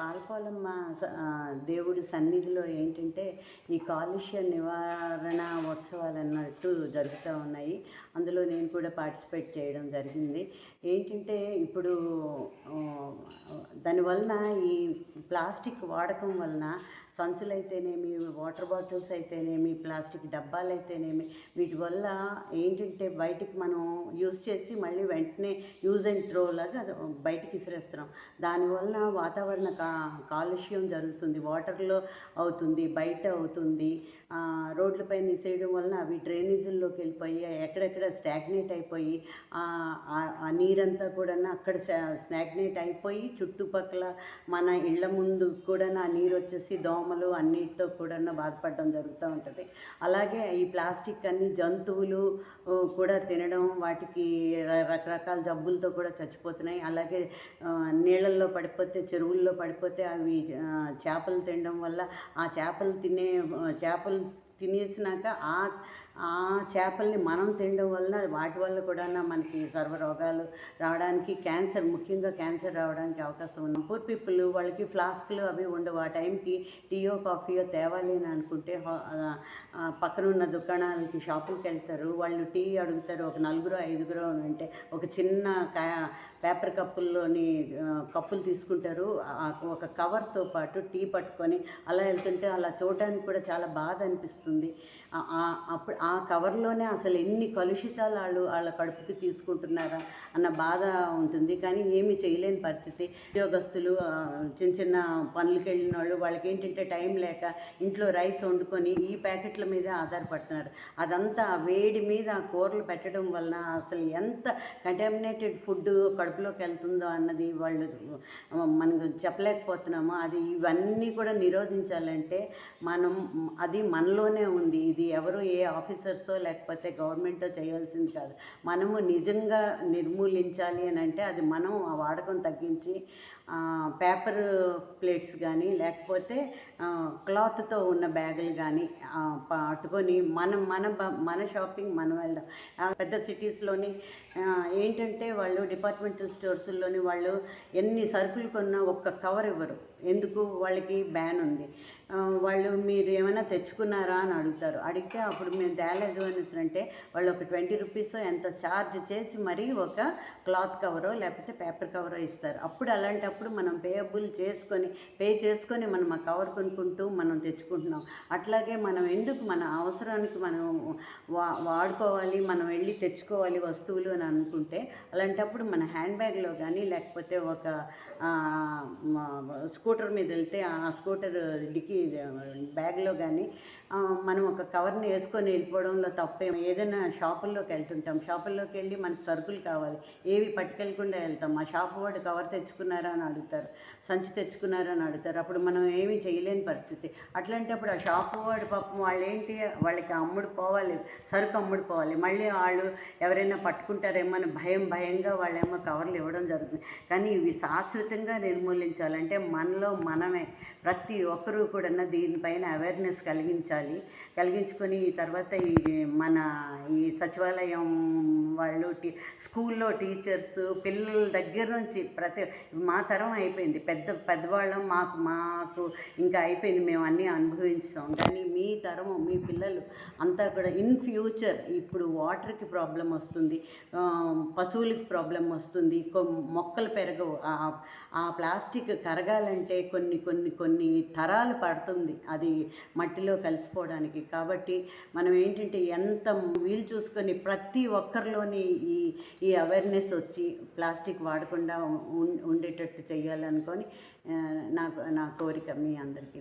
రావులపాలెం స- దేవుడి సన్నిధిలో ఏంటంటే ఈ కాలుష్య నివారణ ఉత్సవాలు అన్నట్టు జరుగుతూ ఉన్నాయి. అందులో నేను కూడా పార్టిసిపేట్ చేయడం జరిగింది. ఏంటంటే ఇప్పుడు దానివలన ఈ ప్లాస్టిక్ వాడకం వలన సంచులైతేనేమి వాటర్ బాటిల్స్ అయితేనేమి ప్లాస్టిక్ డబ్బాలు అయితేనేమి వీటి వల్ల ఏంటంటే బయటికి మనం యూజ్ చేసి మళ్ళీ వెంటనే యూజ్ అండ్ త్రో లాగా అది బయటికి ఇసిరేస్తున్నాం. దానివల్ల వాతావరణ కా కాలుష్యం జరుగుతుంది వాటర్లో అవుతుంది బయట అవుతుంది రోడ్లపైన విసేయడం వలన అవి డ్రైనేజీల్లోకి వెళ్ళిపోయి ఎక్కడెక్కడ స్టాగ్నేట్ అయిపోయి ఆ నీరంతా కూడా అక్కడ స్టాగ్నేట్ అయిపోయి చుట్టుపక్కల మన ఇళ్ళ ముందు కూడా ఆ నీరు వచ్చేసి దోమలు అన్నిటితో కూడా బాధపడడం జరుగుతూ ఉంటుంది. అలాగే ఈ ప్లాస్టిక్ అన్ని జంతువులు కూడా తినడం వాటికి రకరకాల జబ్బులతో కూడా చచ్చిపోతున్నాయి. అలాగే నీళ్ళల్లో పడిపోతే చెరువుల్లో పడిపోతే అవి చేపలు తినడం వల్ల ఆ చేపలు తినే చేపలు చేపలు తినేసినాక ఆ ఆ చేపల్ని మనం తినడం వలన వాటి వల్ల కూడా మనకి సర్వ రోగాలు రావడానికి క్యాన్సర్ ముఖ్యంగా క్యాన్సర్ రావడానికి అవకాశం ఉంది. పూర్ పీపుల్ వాళ్ళకి ఫ్లాస్క్లు అవి ఉండవు. ఆ టైంకి టీయో కాఫీయో తేవాలి అని అనుకుంటే పక్కన ఉన్న దుకాణాలకి షాపులకి వెళ్తారు. వాళ్ళు టీ అడుగుతారు. ఒక నలుగురు ఐదుగురు అని అంటే ఒక చిన్న కా పేపర్ కప్పుల్లోని కప్పులు తీసుకుంటారు. ఒక కవర్తో పాటు టీ పట్టుకొని అలా వెళ్తుంటే అలా చూడడానికి కూడా చాలా బాధ అనిపిస్తుంది. వస్తుంది. అప్పుడు ఆ కవర్లోనే అసలు ఎన్ని కలుషితాలు వాళ్ళు వాళ్ళ కడుపుకి తీసుకుంటున్నారా అన్న బాధ ఉంటుంది. కానీ ఏమీ చేయలేని పరిస్థితి. ఉద్యోగస్తులు చిన్న చిన్న పనులకి వెళ్ళిన వాళ్ళు వాళ్ళకి ఏంటంటే టైం లేక ఇంట్లో రైస్ వండుకొని ఈ ప్యాకెట్ల మీద ఆధారపడుతున్నారు. అదంతా వేడి మీద ఆ కూరలు పెట్టడం వలన అసలు ఎంత కంటామినేటెడ్ ఫుడ్ కడుపులోకి వెళ్తుందో అన్నది వాళ్ళు మనకు చెప్పలేకపోతున్నాము. అది ఇవన్నీ కూడా నిరోధించాలంటే మనం అది మనలోనే ఉంది. ఇది ఎవరు ఏ ఆఫీసర్సో లేకపోతే గవర్నమెంటో చేయాల్సింది కాదు. మనము నిజంగా నిర్మూలించాలి అని అంటే అది మనం ఆ వాడకం తగ్గించి పేపర్ ప్లేట్స్ కానీ లేకపోతే క్లాత్తో ఉన్న బ్యాగులు కానీ పట్టుకొని మనం మన మన షాపింగ్ మనం వెళ్ళడం ఆ, పెద్ద సిటీస్లోని ఏంటంటే వాళ్ళు డిపార్ట్మెంటల్ స్టోర్స్లోని వాళ్ళు ఎన్ని సరుకులు కొన్నా ఒక్క కవర్ ఇవ్వరు. ఎందుకు? వాళ్ళకి బ్యాన్ ఉంది. వాళ్ళు మీరు ఏమైనా తెచ్చుకున్నారా? అని అడుగుతారు. అడిగితే అప్పుడు మేము తేలేదు అనేసి అంటే వాళ్ళు ఒక ట్వంటీ రూపీస్ ఎంత ఛార్జ్ చేసి మరీ ఒక క్లాత్ కవరో లేకపోతే పేపర్ కవరో ఇస్తారు. అప్పుడు అలాంటప్పుడు మనం పేయబుల్ చేసుకొని పే చేసుకొని మనం ఆ కవర్ కొనుక్కుంటూ మనం తెచ్చుకుంటున్నాం. అట్లాగే మనం ఎందుకు మన అవసరానికి మనం వా వాడుకోవాలి మనం వెళ్ళి తెచ్చుకోవాలి వస్తువులు అని అనుకుంటే అలాంటప్పుడు మన హ్యాండ్ బ్యాగ్లో కానీ లేకపోతే ఒక స్కూటర్ మీద వెళ్తే ఆ స్కూటర్ డిక్కీ బ్యాగ్లో కానీ మనం ఒక కవర్ని వేసుకొని వెళ్ళిపోవడంలో తప్పేం ఏదైనా షాపుల్లోకి వెళ్తుంటాం. షాపుల్లోకి వెళ్ళి మనకు సరుకులు కావాలి. ఏవి పట్టుకెళ్ళకుండా వెళ్తాం. ఆ షాపు వాడు కవర్ తెచ్చుకున్నారా అని అడుగుతారు. సంచి తెచ్చుకున్నారా అని అడుగుతారు. అప్పుడు మనం ఏమీ చేయలేని పరిస్థితి. అట్లాంటప్పుడు ఆ షాపు వాడు పాపం వాళ్ళు ఏంటి వాళ్ళకి అమ్ముడు పోవాలి. సరుకు అమ్ముడు పోవాలి. మళ్ళీ వాళ్ళు ఎవరైనా పట్టుకుంటారేమో అని భయం భయంగా వాళ్ళేమో కవర్లు ఇవ్వడం జరుగుతుంది. కానీ ఇవి శాశ్వతంగా నిర్మూలించాలంటే మనలో మనమే ప్రతి ఒక్కరూ కూడా దీనిపైన అవేర్నెస్ కలిగించాలి. కలిగించుకొని తర్వాత ఈ మన ఈ సచివాలయం వాళ్ళు టీ స్కూల్లో టీచర్స్ పిల్లల దగ్గర నుంచి ప్రతి మా తరం అయిపోయింది. పెద్ద పెద్దవాళ్ళం మాకు మాకు ఇంకా అయిపోయింది. మేము అన్నీ అనుభవించాం. కానీ మీ తరము మీ పిల్లలు అంతా కూడా ఇన్ ఫ్యూచర్ ఇప్పుడు వాటర్కి ప్రాబ్లం వస్తుంది. పశువులకి ప్రాబ్లం వస్తుంది. మొక్కలు పెరగవు. ఆ- ఆ ప్లాస్టిక్ కరగాలంటే కొన్ని కొన్ని కొన్ని తరాలు పడుతుంది. అది మట్టిలో కలిసిపోవడానికి. కాబట్టి మనం ఏంటంటే ఎంత వీలు చూసుకొని ప్రతి ఒక్కరిలోని ఈ ఈ అవేర్నెస్ వచ్చి ప్లాస్టిక్ వాడకుండా ఉండేటట్టు చేయాలనుకొని నాకు నా కోరిక మీ అందరికీ.